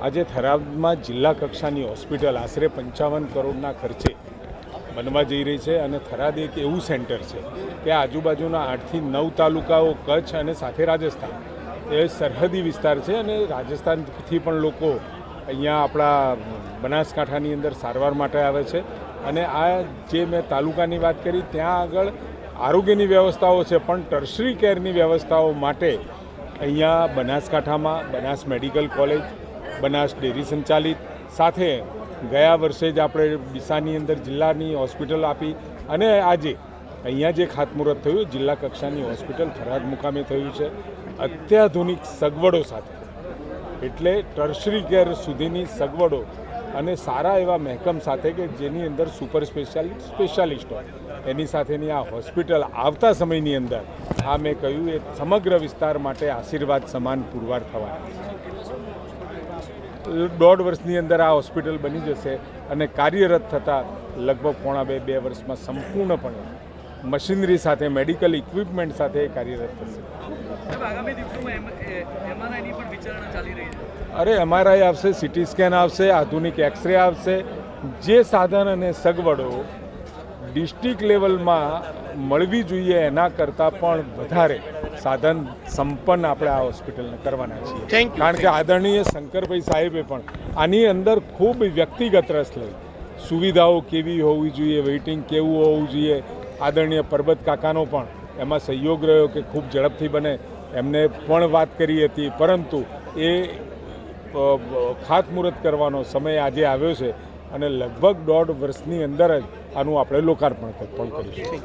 આજે થરાદમાં જિલ્લા કક્ષાની હોસ્પિટલ આશરે પંચાવન કરોડના ખર્ચે બનવા જઈ રહી છે અને થરાદ એક એવું સેન્ટર છે કે આજુબાજુના આઠથી નવ તાલુકાઓ, કચ્છ અને સાથે રાજસ્થાન એ સરહદી વિસ્તાર છે અને રાજસ્થાનથી પણ લોકો અહીંયા આપણા બનાસકાંઠાની અંદર સારવાર માટે આવે છે. અને આ જે મેં તાલુકાની વાત કરી, ત્યાં આગળ આરોગ્યની વ્યવસ્થાઓ છે, પણ ટર્શરી કેરની વ્યવસ્થાઓ માટે અહીંયા બનાસકાંઠામાં, Banas medical college Banas dairy સંચાલિત. સાથે ગયા વર્ષે જ આપણે ડીસાની અંદર જિલ્લાની હોસ્પિટલ આપી અને આજે અહીંયા જે ખાતમુહૂર્ત થયું, જિલ્લા કક્ષાની હોસ્પિટલ થરાદ મુકામે થયું છે. અત્યાધુનિક સગવડો સાથે. એટલે ટર્શરી કેર સુધીની સગવડો અને સારા એવા મહેકમ સાથે કે જેની અંદર સુપર સ્પેશિયાલિસ્ટ સ્પેશિયાલિસ્ટ હોય. એની સાથેની આ હોસ્પિટલ આવતા સમયની અંદર આ મેં કહ્યું, એ સમગ્ર વિસ્તાર માટે આશીર્વાદ સમાન પુરવાર થવાની દોઢ વર્ષની અંદર આ હોસ્પિટલ બની જશે અને કાર્યરત થતાં લગભગ પોણા બે બે વર્ષમાં સંપૂર્ણપણે મશીનરી સાથે મેડિકલ ઇક્વિપમેન્ટ સાથે કાર્યરત થશે. અરે એમઆરઆઈ આવશે સિટી સ્કેન આવશે આધુનિક એક્સરે આવશે. જે સાધન અને સગવડો ડિસ્ટ્રિક્ટ લેવલમાં મળવી જોઈએ એના કરતાં પણ વધારે. સાધન સંપન્ન આપણે આ હોસ્પિટલને કરવાના છીએ. કારણ કે આદરણીય શંકરભાઈ સાહેબે પણ આની અંદર ખૂબ વ્યક્તિગત રસ લઈ. સુવિધાઓ કેવી હોવી જોઈએ વેઇટિંગ કેવું હોવું જોઈએ આદરણીય પરબત કાકાનો પણ એમાં સહયોગ રહ્યો કે ખૂબ ઝડપથી બને એમને પણ વાત કરી હતી. પરંતુ એ ખાતમુહૂર્ત કરવાનો સમય આજે આવ્યો છે અને લગભગ દોઢ વર્ષની અંદર જ આનું આપણે લોકાર્પણ પણ કરીશું.